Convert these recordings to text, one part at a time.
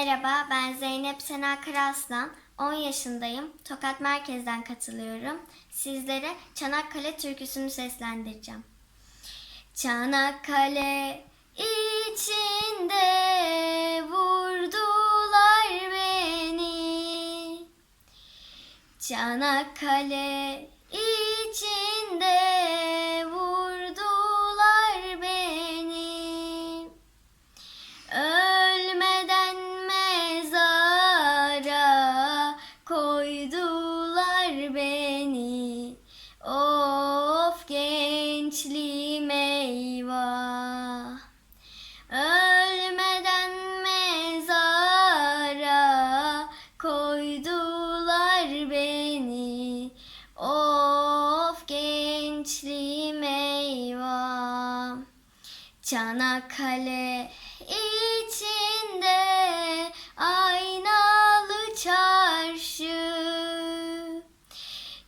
Merhaba, ben Zeynep Sena Karaslan. 10 yaşındayım. Tokat Merkez'den katılıyorum. Sizlere Çanakkale türküsünü seslendireceğim. Çanakkale içinde vurdular beni. Çanakkale içinde Of gençliğim eyvah. Ölmeden mezara koydular beni. Of gençliğim eyvah. Çanakkale içinde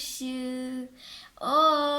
shoe. Oh.